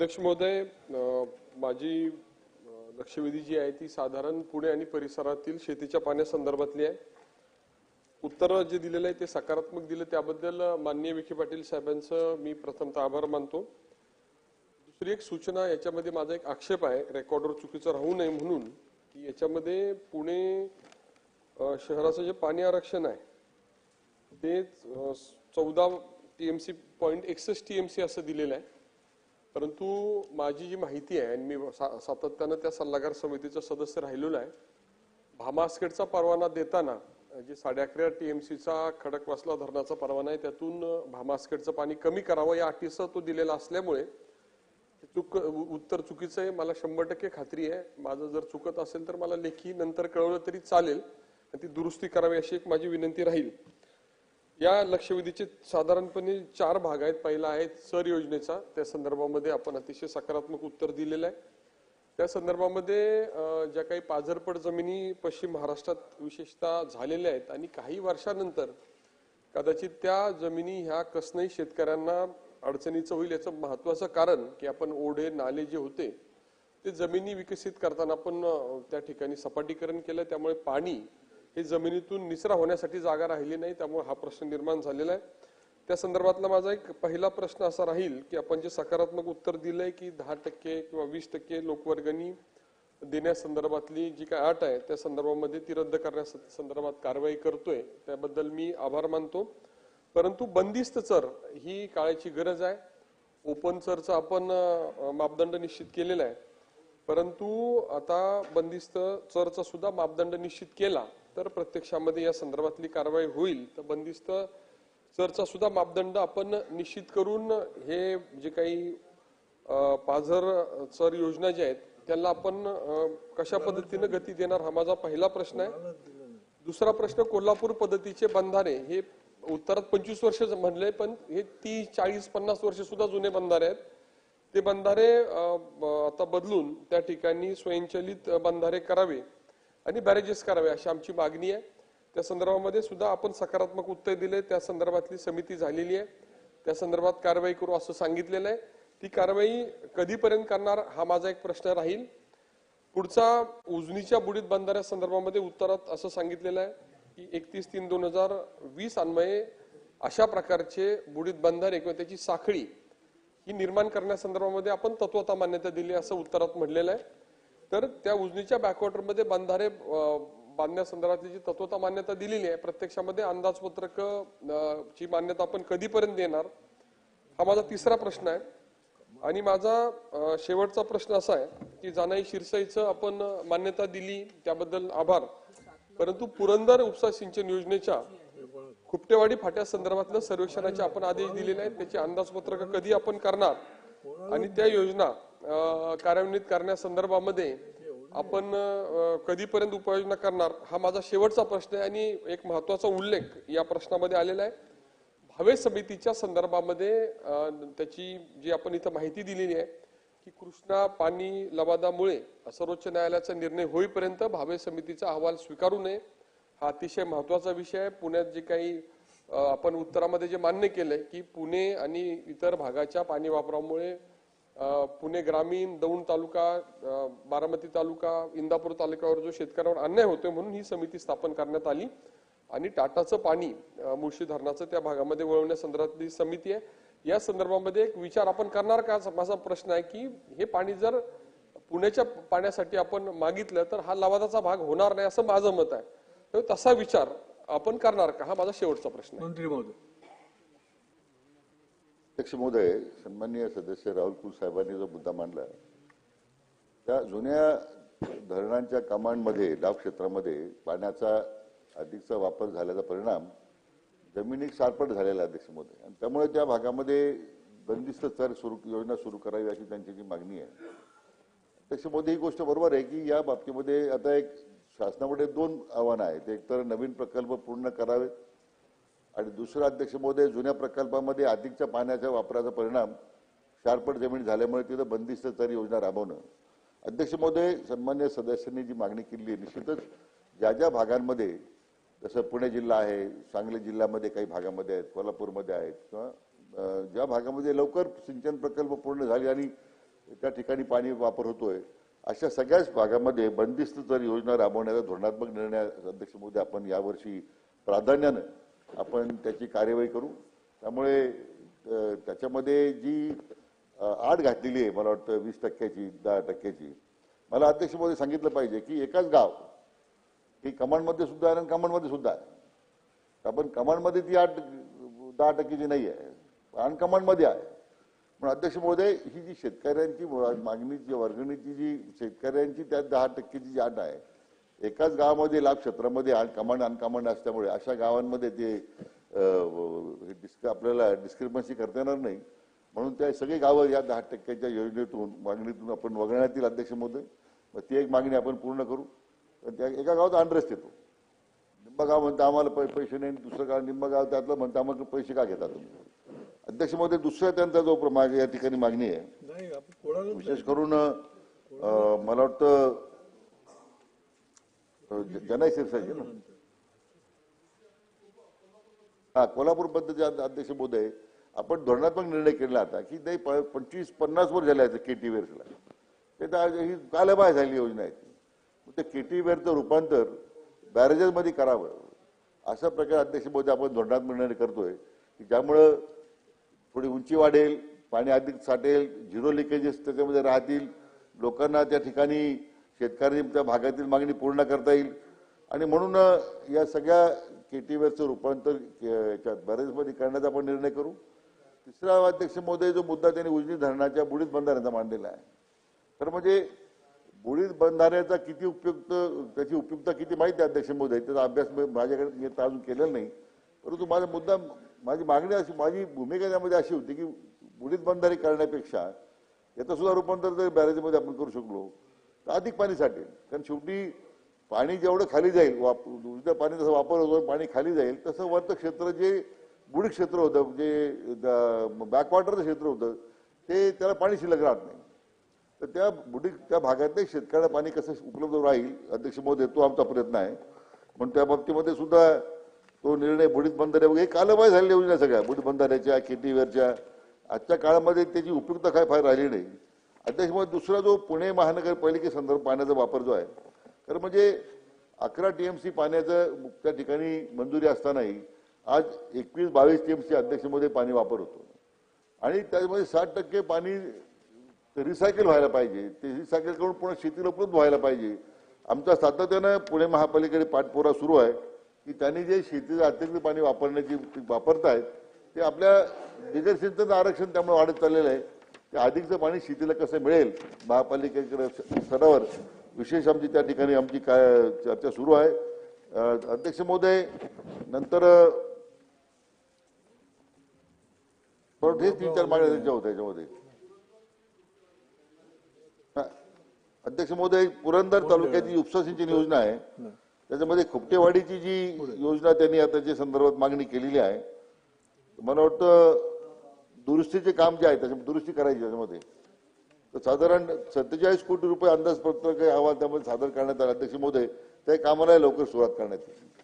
अध्यक्ष महोदय माझी लक्षवेधी जी आहे ती साधारण पुणे आणि परिसरातील शेतीच्या पाण्यासंदर्भातली आहे. उत्तर जे दिलेलं आहे ते सकारात्मक दिलं त्याबद्दल माननीय विखे पाटील साहेबांचं मी प्रथमतः आभार मानतो. दुसरी एक सूचना याच्यामध्ये माझा एक आक्षेप आहे रेकॉर्डवर चुकीचं राहू नये म्हणून की याच्यामध्ये पुणे शहराचं जे पाणी आरक्षण आहे ते चौदा टी एम सी पॉईंट एकसष्ट सी असं दिलेलं आहे. परंतु माझी जी माहिती आहे आणि मी सा- सातत्यानं त्या सल्लागार समितीचा सदस्य राहिलेलो आहे भामास्केटचा परवाना देताना जे साडे अकरा टीएमसीचा खडकवासला धरणाचा परवाना आहे त्यातून भामास्केटचं पाणी कमी करावं या अटीसह तो दिलेला असल्यामुळे चुक उ- उत्तर चुकीचं आहे मला शंभर टक्के खात्री आहे. माझं जर चुकत असेल तर मला लेखी नंतर कळवलं तरी चालेल आणि ती दुरुस्ती करावी अशी एक माझी विनंती राहील. या लक्षवेधीचे साधारणपणे चार भाग आहेत. पहिला आहे सर योजनेचा. त्या संदर्भामध्ये आपण अतिशय सकारात्मक उत्तर दिलेलं आहे. त्या संदर्भामध्ये ज्या काही पाझरपड जमिनी पश्चिम महाराष्ट्रात विशेषतः झालेल्या आहेत आणि काही वर्षानंतर कदाचित त्या जमिनी ह्या कसनही शेतकऱ्यांना अडचणीचं होईल याचं महत्वाचं कारण की आपण ओढे नाले जे होते ते जमिनी विकसित करताना आपण त्या ठिकाणी सपाटीकरण केलं. त्यामुळे पाणी हे जमिनीतून निचरा होण्यासाठी जागा राहिली नाही त्यामुळे हा प्रश्न निर्माण झालेला आहे. त्या संदर्भातला माझा एक पहिला प्रश्न असा राहील की आपण जे सकारात्मक उत्तर दिलंय की दहा टक्के किंवा वीस टक्के लोकवर्गणी देण्यासंदर्भातली जी काय अट आहे त्या संदर्भामध्ये ती रद्द करण्यास संदर्भात कारवाई करतोय त्याबद्दल मी आभार मानतो. परंतु बंदिस्त चर ही काळाची गरज आहे. ओपन चरचा आपण मापदंड निश्चित केलेला आहे. परंतु आता बंदिस्त चरचा सुद्धा मापदंड निश्चित केला. तर प्रत्यक्षामध्ये या संदर्भातली कारवाई होईल. तर बंदिस्त चरचा सुद्धा मापदंड आपण निश्चित करून हे जे काही पाझर चर योजना ज्या आहेत त्याला आपण कशा पद्धतीनं गती देणार हा माझा पहिला प्रश्न आहे. दुसरा प्रश्न कोल्हापूर पद्धतीचे बंधारे हे उत्तरात पंचवीस वर्ष म्हणले पण हे तीस चाळीस पन्नास वर्ष सुद्धा जुने बंधारे आहेत. ते बंधारे आता बदलून त्या ठिकाणी स्वयंचलित बंधारे करावे. आणि बॅरेजेस करावे अशी आमची मागणी आहे. त्या संदर्भामध्ये सुद्धा आपण सकारात्मक उत्तर दिले. त्या संदर्भातली समिती झालेली आहे. त्या संदर्भात कारवाई करू असं सांगितलेलं आहे. ती कारवाई कधीपर्यंत करणार हा माझा एक प्रश्न राहील. पुढचा उजनीच्या बुडीत बंधाऱ्या संदर्भामध्ये उत्तरात असं सांगितलेलं आहे की एकतीस तीन दोन हजार वीस अन्वये अशा प्रकारचे बुडीत बंधारे किंवा त्याची साखळी ही निर्माण करण्यासंदर्भामध्ये आपण तत्वता मान्यता दिली असं उत्तरात म्हटलेलं आहे. तर त्या उजनीच्या बॅकवॉटरमध्ये बंधारे बांधण्यासंदर्भातली जी तत्वता मान्यता दिलेली आहे प्रत्यक्षामध्ये अंदाजपत्रक ची मान्यता आपण कधीपर्यंत देणार? हा माझा तिसरा प्रश्न आहे. आणि माझा शेवटचा प्रश्न असा आहे की जानाई शिरसाईचं आपण मान्यता दिली त्याबद्दल आभार. परंतु पुरंदर उपसा सिंचन योजनेच्या खुपटेवाडी फाट्या संदर्भातलं सर्वेक्षणाचे आपण आदेश दिलेले आहेत त्याचे अंदाजपत्रक कधी आपण करणार? आणि त्या योजना कार्यान्वित करण्यासंदर्भामध्ये आपण कधीपर्यंत उपाययोजना करणार हा माझा शेवटचा प्रश्न आहे आणि एक महत्त्वाचा उल्लेख या प्रश्नामध्ये आलेला आहे. भावे समितीच्या संदर्भामध्ये त्याची जी आपण इथं माहिती दिलेली आहे की कृष्णा पाणी लवादामुळे सर्वोच्च न्यायालयाचा निर्णय होईपर्यंत भावे समितीचा अहवाल स्वीकारू नये हा अतिशय महत्त्वाचा विषय आहे. पुण्यात जे काही आपण उत्तरामध्ये जे मान्य केलंय की पुणे आणि इतर भागाच्या पाणी वापरामुळे पुणे ग्रामीण दौंड तालुका बारामती तालुका इंदापूर तालुक्यावर जो शेतकऱ्यांवर अन्याय होतोय म्हणून ही समिती स्थापन करण्यात आली. आणि टाटाचं पाणी मुळशी धरणाचं त्या भागामध्ये वळवण्यासंदर्भातली समिती आहे. या संदर्भामध्ये एक विचार आपण करणार का? माझा प्रश्न आहे की हे पाणी जर पुण्याच्या पाण्यासाठी आपण मागितलं तर हा लवादाचा भाग होणार नाही असं माझं मत आहे. तर तसा विचार आपण करणार का? हा माझा शेवटचा प्रश्न मंत्री महोदय. अध्यक्ष महोदय सन्माननीय सदस्य राहुल कुल साहेबांनी जो मुद्दा मांडला त्या जुन्या धरणांच्या कामांमध्ये डाव क्षेत्रामध्ये पाण्याचा अधिकचा वापर झाल्याचा परिणाम जमिनी सारपट झालेला आहे, अध्यक्ष महोदय. आणि त्यामुळे त्या भागामध्ये बंदिस्त चर सुरू योजना सुरू करावी अशी त्यांची जी मागणी आहे. अध्यक्ष मोदी ही गोष्ट बरोबर आहे की या बाबतीमध्ये आता एक शासनामध्ये दोन आव्हानं आहेत. एक तर नवीन प्रकल्प पूर्ण करावेत आणि दुसरं अध्यक्ष महोदय जुन्या प्रकल्पामध्ये अधिकच्या पाण्याच्या वापराचा परिणाम शारपट जमीन झाल्यामुळे तिथं बंदिस्त तर योजना राबवणं. अध्यक्ष महोदय सन्मान्य सदस्यांनी जी मागणी केली आहे निश्चितच ज्या ज्या भागांमध्ये जसं पुणे जिल्हा आहे सांगली जिल्ह्यामध्ये काही भागामध्ये आहेत कोल्हापूरमध्ये आहेत किंवा ज्या भागामध्ये लवकर सिंचन प्रकल्प पूर्ण झाले आणि त्या ठिकाणी पाणी वापर होतोय अशा सगळ्याच भागामध्ये बंदिस्त जर योजना राबवण्याचा धोरणात्मक निर्णय अध्यक्ष मोदी आपण यावर्षी प्राधान्यानं आपण त्याची कार्यवाही करू. त्यामुळे त्याच्यामध्ये जी आठ आड घातलेली आहे मला वाटतं वीस टक्क्याची दहा टक्क्याची मला अध्यक्ष मोदी सांगितलं पाहिजे की एकाच गाव ही कमांडमध्ये सुद्धा आहे आणि कमांडमध्ये सुद्धा आहे. आपण कमांडमध्ये ती आठ दहा टक्केची नाही आहे अनकमांडमध्ये आहे. पण अध्यक्ष महोदय ही जी शेतकऱ्यांची मागणीची वर्गणीची जी शेतकऱ्यांची त्या दहा टक्केची जी आट आहे एकाच गावामध्ये लाभ क्षेत्रामध्ये कमांड अनकमांड असल्यामुळे अशा गावांमध्ये ते हे डिस्क आपल्याला डिस्क्रिपन्सी करता येणार नाही. म्हणून त्या सगळी गावं या दहा टक्क्याच्या योजनेतून मागणीतून आपण वगळण्यात येईल अध्यक्ष महोदय मग ती एक मागणी आपण पूर्ण करू. पण त्या एका गावात अनरेस्ट येतो. निम्बा गाव म्हणतं आम्हाला पै- पैसे नाही दुसरं गाव निम्बा गाव त्यातलं म्हणतं आम्हाला पैसे का घेता तुम्ही? अध्यक्ष महोदय दुसऱ्या त्यांचा जो या ठिकाणी मागणी आहे. नाही आपण कोणाला विशेष करून मला वाटतं जनाई शिरसाची ना. हा कोल्हापूरबद्दलचे अध्यक्ष महोदय आपण धोरणात्मक निर्णय केला आता की नाही प- पंचवीस पन्नास वर झाले के टी वेअर्सला ते तर ही कालबाय झाली योजना आहे ती. ते के टी वेअरचं रूपांतर बॅरेजेसमध्ये करावं. अशा प्रकारे अध्यक्ष महोदय आपण धोरणात्मक निर्णय करतोय की ज्यामुळं थोडी उंची वाढेल पाणी अधिक साठेल झिरो लिकेजेस त्याच्यामध्ये राहतील लोकांना त्या ठिकाणी शेतकऱ्यांनी त्या भागातील मागणी पूर्ण करता येईल. आणि म्हणून या सगळ्या केटीवेअरचं रूपांतर अ, याच्यात बॅरेजमध्ये करण्याचा आपण निर्णय करू. तिसरा अध्यक्ष महोदय जो मुद्दा त्यांनी उजनी धरणाच्या बुडीत बंधाऱ्याचा मांडलेला आहे. तर म्हणजे बुडीत बंधाऱ्याचा किती उपयुक्त त्याची उपयुक्तता किती माहिती आहे अध्यक्ष महोदय? त्याचा अभ्यास माझ्याकडे अजून केलेला नाही. परंतु माझा मुद्दा माझी मागणी अशी माझी भूमिका त्यामध्ये अशी होती की बुडीत बंधारे करण्यापेक्षा याचं सुद्धा रूपांतर जर बॅरेजमध्ये आपण करू शकलो. तर अधिक पाणी साठेल कारण शेवटी पाणी जेवढं खाली जाईल वाप दुसऱ्या पाणी जसं वापर होतो पाणी खाली जाईल तसं वरचं क्षेत्र जे बुडी क्षेत्र होतं जे बॅकवॉटरचं क्षेत्र होतं ते त्याला पाणी शिल्लक राहत नाही. तर त्या बुडी त्या भागातले शेतकऱ्याला पाणी कसं उपलब्ध राहील अध्यक्ष महोदय तो आमचा प्रयत्न आहे. म्हणून त्या बाबतीमध्ये सुद्धा तो निर्णय बुडीत बंधारे वगैरे कालबाय झालेल्या योजना सगळ्या बुडीत बंधाऱ्याच्या केटीवेअरच्या आजच्या काळामध्ये त्याची उपयुक्तता काय फार राहिली नाही. अध्यक्ष महोदय दुसरा जो पुणे महानगरपालिकेसंदर्भात पाण्याचा वापर जो आहे तर म्हणजे अकरा टी एम सी पाण्याचं त्या ठिकाणी मंजुरी असतानाही आज एकवीस बावीस टी एम सी अध्यक्षमध्ये पाणी वापर होतो. आणि त्याच्यामध्ये साठ टक्के पाणी रिसायकल व्हायला पाहिजे. ते रिसायकल करून पुन्हा शेतीला उपलब्ध व्हायला पाहिजे. आमचा सातत्यानं पुणे महापालिकेकडे पाठपुरा सुरू आहे की त्यांनी जे शेतीचं अतिरिक्त पाणी वापरण्याची वापरतायत ते आपल्या बिगर सिंचनचं आरक्षण त्यामुळे वाढत चाललेलं आहे. ते अधिकचं पाणी शेतीला कसं मिळेल महापालिकेकडे स्तरावर विशेष आमची त्या ठिकाणी आमची काय चर्चा सुरू आहे. अध्यक्ष महोदय नंतर परत हे तीन चार मागण्या त्यांच्या होत्या याच्यामध्ये. अध्यक्ष महोदय पुरंदर तालुक्याची उपसा सिंचन योजना आहे. त्याच्यामध्ये खुपटेवाडीची जी योजना त्यांनी आता जे संदर्भात मागणी केलेली आहे मला वाटतं दुरुस्तीचे काम जे आहे त्याच्या दुरुस्ती करायची त्याच्यामध्ये. तर साधारण सत्तेचाळीस कोटी रुपये अंदाजपत्रक अहवाल त्यामध्ये सादर करण्यात आला. अध्यक्ष मोदय त्या कामाला लवकर सुरुवात करण्यात येईल.